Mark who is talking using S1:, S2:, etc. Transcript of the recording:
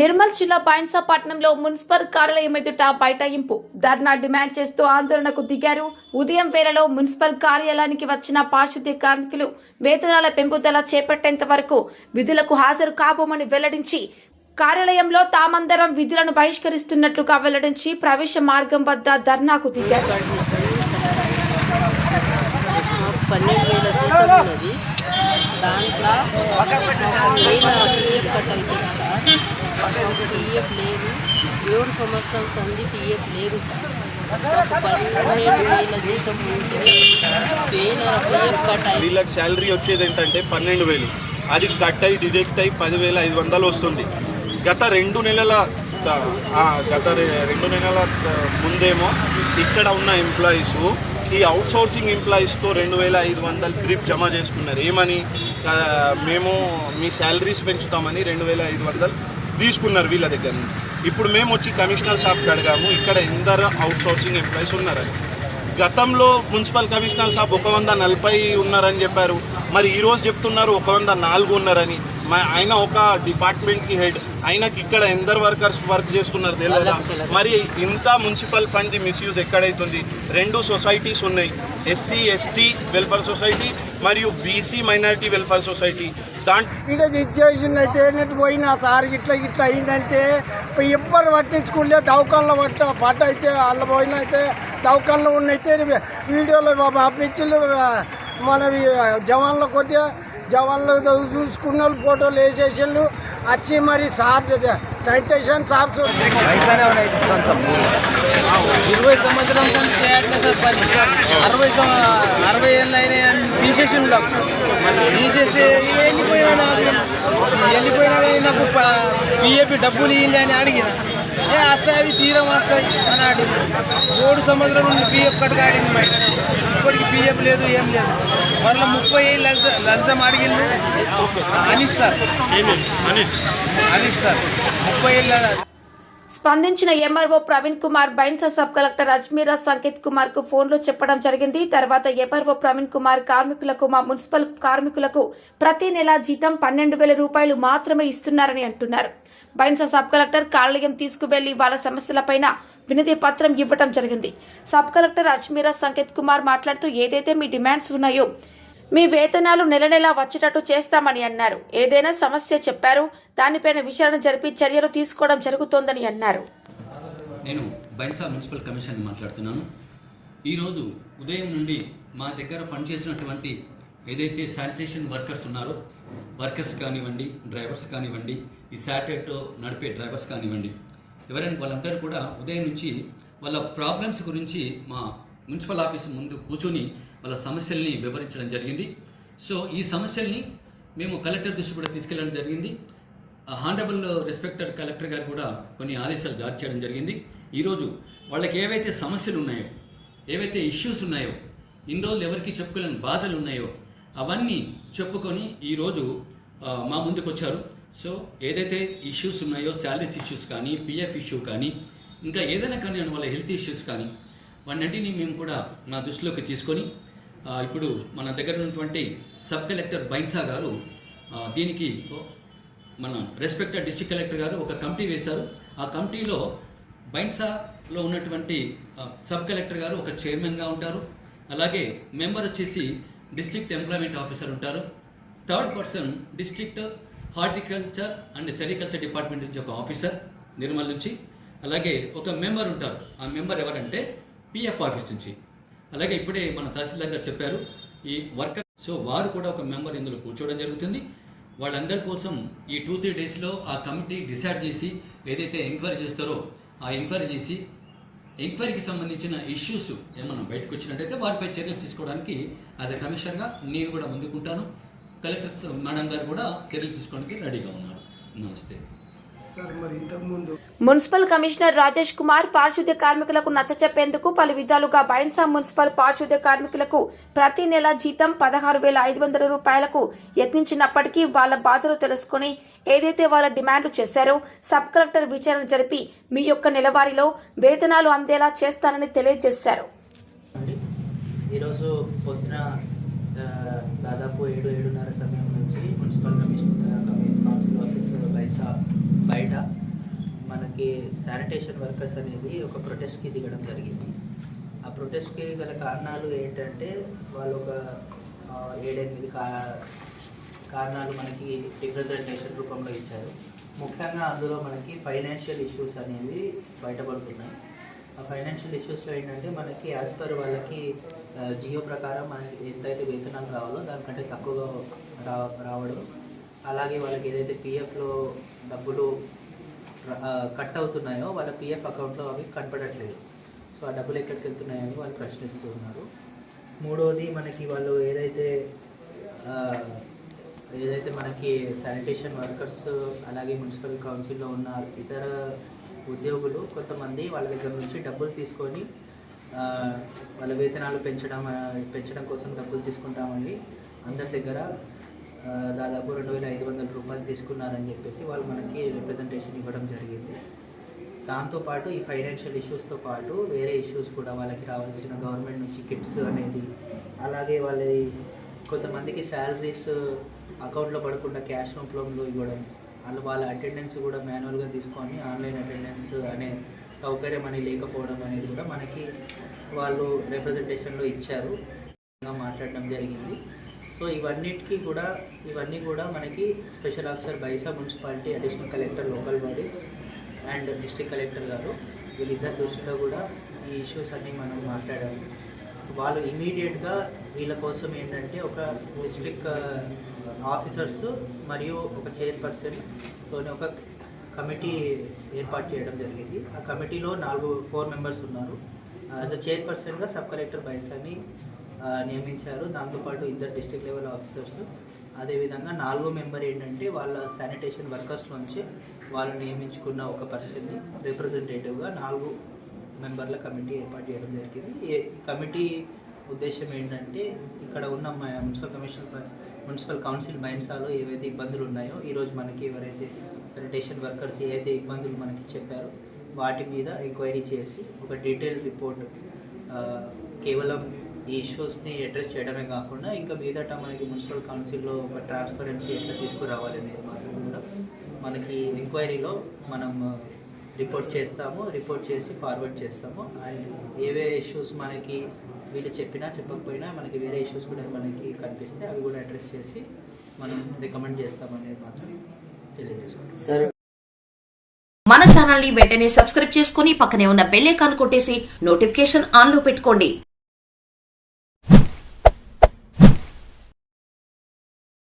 S1: నిర్మల్ జిల్లా బైన్సాపట్నంలో మున్సిపల్ కార్యాలయం ఎదుట బైఠాయింపు. ధర్నా డిమాండ్ చేస్తూ ఆందోళనకు దిగారు. ఉదయం వేళలో మున్సిపల్ కార్యాలయానికి వచ్చిన పారిశుద్ధ్య కార్మికులు వేతనాల పెంపుదల చేపట్టేంత వరకు విధులకు హాజరు కాబోమని వెల్లడించి కార్యాలయంలో తామందరం విధులను బహిష్కరిస్తున్నట్లుగా వెల్లడించి ప్రవేశ మార్గం వద్ద ధర్నాకు దిగారు.
S2: దాంట్లో పిఎఫ్ పిఎఫ్ లేదు ఏడు సంవత్సరం సంది పిఎఫ్ లేదు
S3: వీళ్ళకి శాలరీ వచ్చేది ఏంటంటే పన్నెండు వేలు. అది కట్ అయి డిడెక్ట్ అయి పదివేల ఐదు వందలు వస్తుంది. గత రెండు నెలల గత రెండు నెలల ముందేమో ఇక్కడ ఉన్న ఎంప్లాయీస్ ఈ అవుట్ సోర్సింగ్ ఎంప్లాయీస్తో రెండు వేల ఐదు వందలు క్రిప్ జమ చేసుకున్నారు. ఏమని? మేము మీ శాలరీస్ పెంచుతామని రెండు వేల ఐదు వందలు తీసుకున్నారు వీళ్ళ దగ్గర నుంచి. ఇప్పుడు మేము వచ్చి కమిషనర్ షాప్కి అడిగాము ఇక్కడ ఎందరు అవుట్ సోర్సింగ్ ఎంప్లాయీస్ ఉన్నారని. గతంలో మున్సిపల్ కమిషనర్ షాప్ ఒక వంద నలభై ఉన్నారని చెప్పారు. మరి ఈరోజు చెప్తున్నారు ఒక వంద నాలుగు ఉన్నారని. ఆయన ఒక డిపార్ట్మెంట్కి హెడ్ ఆయనకి ఇక్కడ ఎందరు వర్కర్స్ వర్క్ చేస్తున్నారు తెలియదా? మరి ఇంత మున్సిపల్ ఫండ్ మిస్యూజ్ ఎక్కడైతుంది? రెండు సొసైటీస్ ఉన్నాయి. ఎస్సీ ఎస్టీ వెల్ఫేర్ సొసైటీ మరియు బీసీ మైనారిటీ వెల్ఫేర్ సొసైటీ దాంట్లో
S4: ఇక్కడ ఇచ్చేసింది అయితే పోయినా సార్ ఇట్లా ఇట్లా అయిందంటే ఎవ్వరు పట్టించుకోలే. దవకాల్లో పట్ట పట్ట అయితే వాళ్ళ పోయిన అయితే దవకాల్లో ఉన్నైతే వీడియోలో పంపించి మనవి జవాన్ల కొద్దిగా జవాన్లు చూసుకున్న వాళ్ళు ఫోటోలు వేసేసాళ్ళు. వచ్చి మరి సార్ శానిటేషన్ సార్స్
S5: పైసానే ఉన్నాయి సొంతం ఇరవై సంవత్సరం చేయట్లేదు సార్ పని అరవై అరవై ఏళ్ళు అయినా తీసేసి ఉన్నాం తీసేసి వెళ్ళిపోయినా నాకు. వెళ్ళిపోయినా కానీ నాకు పిఏపి డబ్బులు ఇవ్వలే అని అడిగిన. ఏ వస్తాయి అవి తీరం వస్తాయి అని అడిగి మూడు సంవత్సరం నుండి పిఎఫ్ కట్టుకాడింది మరి ఇప్పటికి పిఎఫ్ లేదు ఏం లేదు. మళ్ళీ ముప్పై లంచ లంచం అడిగింది. అనిస్ సార్. అనిస్ సార్. ముప్పై
S1: స్పందించిన MRO Praveen Kumar Bhainsa sub collector Ajmeera Sanketh కుమార్కు ఫోన్లో చెప్పడం జరిగింది. తర్వాత ఎంఆర్ఓ ప్రవీణ్ కుమార్ కార్మికులకు మా మున్సిపల్ కార్మికులకు ప్రతి నెల జీతం పన్నెండు వేల రూపాయలు మాత్రమే ఇస్తున్నారని అంటున్నారు. బైన్సా సబ్ కలెక్టర్ కార్యాలయం తీసుకువెళ్ళి వాళ్ళ సమస్యలపైన వినతి పత్రం ఇవ్వటం జరిగింది. సబ్ కలెక్టర్ అజ్మీరా సంకేత్ కుమార్ మాట్లాడుతూ ఏదైతే మీ డిమాండ్స్ ఉన్నాయో మీ వేతనాలు నెల నెలా వచ్చేటట్టు చేస్తామని అన్నారు. ఏదైనా సమస్య చెప్పారు దానిపైన విచారణ జరిపి చర్యలు తీసుకోవడం జరుగుతోందని అన్నారు.
S6: నేను బైన్సా మున్సిపల్ కమిషన్ మాట్లాడుతున్నాను. ఈరోజు ఉదయం నుండి మా దగ్గర పనిచేసినటువంటి ఏదైతే శానిటేషన్ వర్కర్స్ ఉన్నారో వర్కర్స్ కానివ్వండి డ్రైవర్స్ కానివ్వండి ఈ శాటిలైట్ నడిపే డ్రైవర్స్ కానివ్వండి ఎవరైనా వాళ్ళందరూ కూడా ఉదయం నుంచి వాళ్ళ ప్రాబ్లమ్స్ గురించి మా మున్సిపల్ ఆఫీస్ ముందు కూర్చొని వాళ్ళ సమస్యల్ని వివరించడం జరిగింది. సో ఈ సమస్యల్ని మేము కలెక్టర్ దృష్టి కూడా తీసుకెళ్ళడం జరిగింది. హానరబుల్ రెస్పెక్టెడ్ కలెక్టర్ గారు కూడా కొన్ని ఆదేశాలు జారీ చేయడం జరిగింది. ఈరోజు వాళ్ళకి ఏవైతే సమస్యలు ఉన్నాయో ఏవైతే ఇష్యూస్ ఉన్నాయో ఇన్ని రోజులు ఎవరికి చెప్పుకోలేని బాధలు ఉన్నాయో అవన్నీ చెప్పుకొని ఈరోజు మా ముందుకు వచ్చారు. సో ఏదైతే ఇష్యూస్ ఉన్నాయో శాలరీస్ ఇష్యూస్ కానీ పిఎఫ్ ఇష్యూ కానీ ఇంకా ఏదైనా కానీ వాళ్ళ హెల్త్ ఇష్యూస్ కానీ వాటన్నింటినీ మేము కూడా నా దృష్టిలోకి తీసుకొని ఇప్పుడు మన దగ్గర ఉన్నటువంటి సబ్ కలెక్టర్ బైన్సా గారు దీనికి మన రెస్పెక్టెడ్ డిస్ట్రిక్ట్ కలెక్టర్ గారు ఒక కమిటీ వేశారు. ఆ కమిటీలో బైన్సాలో ఉన్నటువంటి సబ్ కలెక్టర్ గారు ఒక చైర్మన్గా ఉంటారు. అలాగే మెంబర్ వచ్చేసి డిస్ట్రిక్ట్ ఎంప్లాయ్మెంట్ ఆఫీసర్ ఉంటారు. Third person district horticulture and sericulture department నుంచి ఒక ఆఫీసర్ నిర్మల్ నుంచి అలాగే ఒక మెంబర్ ఉంటారు. ఆ మెంబర్ ఎవరంటే పిఎఫ్ ఆఫీస్ నుంచి. అలాగే ఇప్పుడే మన తహసీల్దార్ గారు చెప్పారు ఈ వర్కర్ సో వారు కూడా ఒక మెంబర్ ఇందులో కూర్చోవడం జరుగుతుంది. వాళ్ళందరి కోసం ఈ టూ త్రీ డేస్లో ఆ కమిటీ డిసైడ్ చేసి ఏదైతే ఎంక్వైరీ చేస్తారో ఆ ఎంక్వైరీ చేసి ఎంక్వైరీకి సంబంధించిన ఇష్యూస్ ఏమన్నా బయటకు వచ్చినట్టయితే వారిపై చర్యలు తీసుకోవడానికి యాజ్ కమిషన్గా నేను కూడా ముందుకుంటాను. కలెక్టర్ మేడం గారు కూడా చర్యలు తీసుకోవడానికి రెడీగా ఉన్నారు. నమస్తే.
S4: సార్ మరి ఇంతకుముందు
S1: మున్సిపల్ కమిషనర్ రాజేష్ కుమార్ పారిశుద్ధ్య కార్మికులకు నచ్చచెప్పేందుకు పలు విధాలుగా బైన్సా మున్సిపల్ పారిశుద్ధ్య కార్మికులకు ప్రతి నెల జీతం పదహారు వేల ఐదు వందల రూపాయలకు యత్నించినప్పటికీ వాళ్ళ బాధలు తెలుసుకుని ఏదైతే వాళ్ళ డిమాండ్లు చేశారో సబ్ కలెక్టర్ విచారణ జరిపి మీ యొక్క నెలవారీలో వేతనాలు అందేలా చేస్తానని తెలియజేశారు.
S7: ఈరోజు పొద్దున దాదాపు ఏడు ఏడున్నర సమయం నుంచి municipal commissioner community council office Bhainsa బయట మనకి శానిటేషన్ వర్కర్స్ అనేది ఒక ప్రొటెస్ట్కి దిగడం జరిగింది. ఆ ప్రొటెస్ట్కి గల కారణాలు ఏంటంటే వాళ్ళు ఒక ఏడెనిమిది కా కారణాలు మనకి రిప్రజెంటేషన్ రూపంలో ఇచ్చారు. ముఖ్యంగా అందులో మనకి ఫైనాన్షియల్ ఇష్యూస్ అనేవి బయటపడుతున్నాయి. ఫైనాన్షియల్ ఇష్యూస్లో ఏంటంటే మనకి యాజ్ పర్ వాళ్ళకి జియో ప్రకారం మనకి ఎంతైతే వేతనాలు రావాలో దానికంటే తక్కువగా రా రావడం. అలాగే వాళ్ళకి ఏదైతే పిఎఫ్లో డబ్బులు కట్ అవుతున్నాయో వాళ్ళ పిఎఫ్ అకౌంట్లో అవి కనపడట్లేదు. సో ఆ డబ్బులు ఎక్కడికి వెళ్తున్నాయని వాళ్ళు ప్రశ్నిస్తూ ఉన్నారు. మూడోది మనకి వాళ్ళు ఏదైతే ఏదైతే మనకి శానిటేషన్ వర్కర్స్ అలాగే మున్సిపల్ కౌన్సిల్లో ఉన్న ఇతర ఉద్యోగులు కొంతమంది వాళ్ళ దగ్గర నుంచి డబ్బులు తీసుకొని వాళ్ళ వేతనాలు పెంచడం పెంచడం కోసం డబ్బులు తీసుకుంటామండి. అందరి దగ్గర దాదాపు రెండు వేల ఐదు వందల రూపాయలు తీసుకున్నారని చెప్పేసి వాళ్ళు మనకి రిప్రజెంటేషన్ ఇవ్వడం జరిగింది. దాంతోపాటు ఈ ఫైనాన్షియల్ ఇష్యూస్తో పాటు వేరే ఇష్యూస్ కూడా వాళ్ళకి రావాల్సిన గవర్నమెంట్ నుంచి కిట్స్ అనేది అలాగే వాళ్ళ కొంతమందికి శాలరీస్ అకౌంట్లో పడకుండా క్యాష్ రూపంలో ఇవ్వడం వాళ్ళు వాళ్ళ అటెండెన్స్ కూడా మాన్యువల్గా తీసుకొని ఆన్లైన్ అటెండెన్స్ అనే సౌకర్యం అనేది లేకపోవడం అనేది కూడా మనకి వాళ్ళు రిప్రజెంటేషన్లో ఇచ్చారు. మాట్లాడడం జరిగింది. సో ఇవన్నిటికీ కూడా ఇవన్నీ కూడా మనకి special officer Bhainsa municipality additional collector local bodies and district collector garu వీళ్ళిద్దరి దృష్టిలో కూడా ఈ ఇష్యూస్ అన్నీ మనం మాట్లాడాము వాళ్ళు ఇమీడియట్గా వీళ్ళ కోసం ఏంటంటే ఒక డిస్ట్రిక్ట్ ఆఫీసర్స్ uh, మరియు ఒక చైర్పర్సన్ తోని ఒక కమిటీ ఏర్పాటు చేయడం జరిగింది. ఆ కమిటీలో నాలుగు ఫోర్ మెంబర్స్ ఉన్నారు. యాజ్ అ చైర్పర్సన్గా సబ్ కలెక్టర్ బైసాని నియమించారు. దాంతోపాటు ఇద్దరు డిస్ట్రిక్ట్ లెవెల్ ఆఫీసర్స్ అదేవిధంగా నాలుగో మెంబర్ ఏంటంటే వాళ్ళ శానిటేషన్ వర్కర్స్ నుంచి వాళ్ళు నియమించుకున్న ఒక పర్సన్ని రిప్రజెంటేటివ్గా నాలుగు మెంబర్ల కమిటీ ఏర్పాటు చేయడం జరిగింది. ఈ కమిటీ ఉద్దేశం ఏంటంటే ఇక్కడ ఉన్న మున్సిపల్ కమిషన్ మున్సిపల్ కౌన్సిల్ మైన్సాలో ఏవైతే ఇబ్బందులు ఉన్నాయో ఈరోజు మనకి ఎవరైతే శానిటేషన్ వర్కర్స్ ఏవైతే ఇబ్బందులు మనకి చెప్పారో వాటి మీద ఎంక్వైరీ చేసి ఒక డీటెయిల్ రిపోర్ట్ కేవలం ఈ ఇష్యూస్ని అడ్రస్ చేయడమే కాకుండా ఇంకా మీదట మనకి మున్సిపల్ కౌన్సిల్లో ఒక ట్రాన్స్పరెన్సీ ఎట్లా తీసుకురావాలనేది మాత్రం కూడా మనకి ఎంక్వైరీలో మనం రిపోర్ట్ చేస్తాము రిపోర్ట్ చేసి ఫార్వర్డ్ చేస్తాము అండ్ ఏవే ఇష్యూస్ మనకి వీళ్ళు చెప్పినా చెప్పకపోయినా మనకి వేరే ఇష్యూస్ కూడా మనకి కనిపిస్తే అవి కూడా అడ్రస్ చేసి మనం రికమెండ్ చేస్తామనేది మాత్రం తెలియజేసుకుంటాం
S8: మన ఛానల్ని వెంటనే సబ్స్క్రైబ్ చేసుకుని పక్కనే ఉన్న బెల్ ఐకాన్ కొట్టేసి నోటిఫికేషన్ ఆన్లో పెట్టుకోండి.